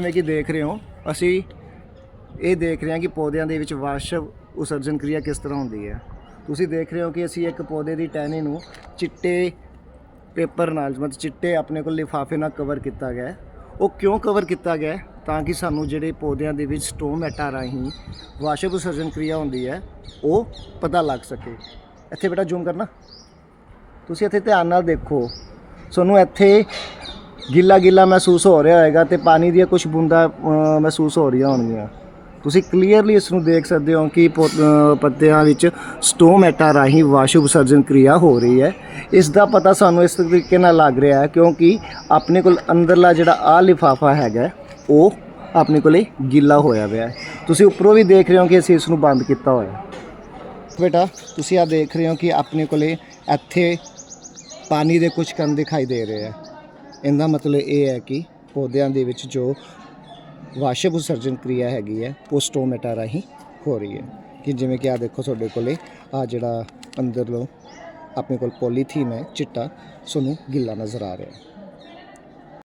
ਜਿਵੇਂ ਕਿ ਦੇਖ ਰਹੇ ਹੋ, ਅਸੀਂ ਇਹ ਦੇਖ ਰਹੇ ਹਾਂ ਕਿ ਪੌਦਿਆਂ ਦੇ ਵਿੱਚ ਵਾਸ਼ਵ ਉਸਰਜਨ ਕਿਰਿਆ ਕਿਸ ਤਰ੍ਹਾਂ ਹੁੰਦੀ ਹੈ। ਤੁਸੀਂ ਦੇਖ ਰਹੇ ਹੋ ਕਿ ਅਸੀਂ ਇੱਕ ਪੌਦੇ ਦੀ ਟਹਿਣੀ ਨੂੰ ਚਿੱਟੇ ਪੇਪਰ ਨਾਲ, ਮਤਲਬ ਚਿੱਟੇ ਆਪਣੇ ਕੋਲ ਲਿਫਾਫੇ ਨਾਲ ਕਵਰ ਕੀਤਾ ਗਿਆ ਉਹ ਕਿਉਂ ਕਵਰ ਕੀਤਾ ਗਿਆ ਤਾਂ ਕਿ ਸਾਨੂੰ ਜਿਹੜੇ ਪੌਦਿਆਂ ਦੇ ਵਿੱਚ ਸਟੋਮੈਟਾ ਰਾਹੀਂ ਵਾਸ਼ਵ ਉਸਰਜਨ ਕਿਰਿਆ ਹੁੰਦੀ ਹੈ, ਉਹ ਪਤਾ ਲੱਗ ਸਕੇ। ਇੱਥੇ ਬੇਟਾ ਜ਼ੂਮ ਕਰਨਾ। ਤੁਸੀਂ ਇੱਥੇ ਧਿਆਨ ਨਾਲ ਦੇਖੋ। ਤੁਹਾਨੂੰ ਇੱਥੇ ਗਿੱਲਾ ਗਿੱਲਾ ਮਹਿਸੂਸ ਹੋ ਰਿਹਾ ਹੋਏਗਾ ਤੇ ਪਾਣੀ ਦੀਆਂ ਕੁਝ ਬੂੰਦਾਂ ਅ, ਮਹਿਸੂਸ ਹੋ ਰਹੀਆਂ ਹੋਣਗੀਆਂ। ਤੁਸੀਂ ਕਲੀਅਰਲੀ ਇਸ ਨੂੰ ਦੇਖ ਸਕਦੇ ਹੋ ਕਿ ਪੌ- ਅ, ਪੱਤਿਆਂ ਵਿੱਚ ਸਟੋਮੈਟਾ ਰਾਹੀਂ ਵਾਸ਼ੂ ਵਿਸਰਜਨ ਕਿਰਿਆ ਹੋ ਰਹੀ ਹੈ। ਇਸ ਦਾ ਪਤਾ ਸਾਨੂੰ ਇਸ ਤਰੀਕੇ ਨਾਲ ਲੱਗ ਰਿਹਾ ਹੈ ਕਿਉਂਕਿ ਆਪਣੇ ਕੋਲ ਅੰਦਰਲਾ ਜਿਹੜਾ ਆ ਲਿਫਾਫਾ ਹੈਗਾ ਉਹ ਆਪਣੇ ਕੋਲੇ ਗਿੱਲਾ ਹੋਇਆ ਹੋਇਆ ਹੈ। ਤੁਸੀਂ ਉੱਪਰੋਂ ਵੀ ਦੇਖ ਰਹੇ ਹੋ ਕਿ ਅਸੀਂ ਇਸ ਨੂੰ ਬੰਦ ਕੀਤਾ ਹੋਇਆ ਹੈ। ਬੇਟਾ ਤੁਸੀਂ ਆ ਦੇਖ ਰਹੇ ਹੋ ਕਿ ਆਪਣੇ ਕੋਲੇ ਇੱਥੇ ਪਾਣੀ ਦੇ ਕੁਝ ਕਣ ਦਿਖਾਈ ਦੇ ਰਹੇ ਆ ਇਹਦਾ ਮਤਲਬ ਇਹ ਹੈ ਕਿ ਪੌਦਿਆਂ ਦੇ ਵਿੱਚ ਜੋ ਵਾਸ਼ਪ ਉਸਰਜਨ ਕਿਰਿਆ ਹੈਗੀ ਹੈ, ਉਹ ਸਟੋਮੇਟਾ ਰਾਹੀਂ ਹੋ ਰਹੀ ਹੈ। ਕਿ ਜਿਵੇਂ ਕਿ ਆ ਦੇਖੋ ਤੁਹਾਡੇ ਕੋਲੇ ਆ ਜਿਹੜਾ ਅੰਦਰੋਂ ਆਪਣੇ ਕੋਲ ਪੋਲੀਥੀਨ ਹੈ, ਚਿੱਟਾ ਤੁਹਾਨੂੰ ਗਿੱਲਾ ਨਜ਼ਰ ਆ ਰਿਹਾ ਹੈ।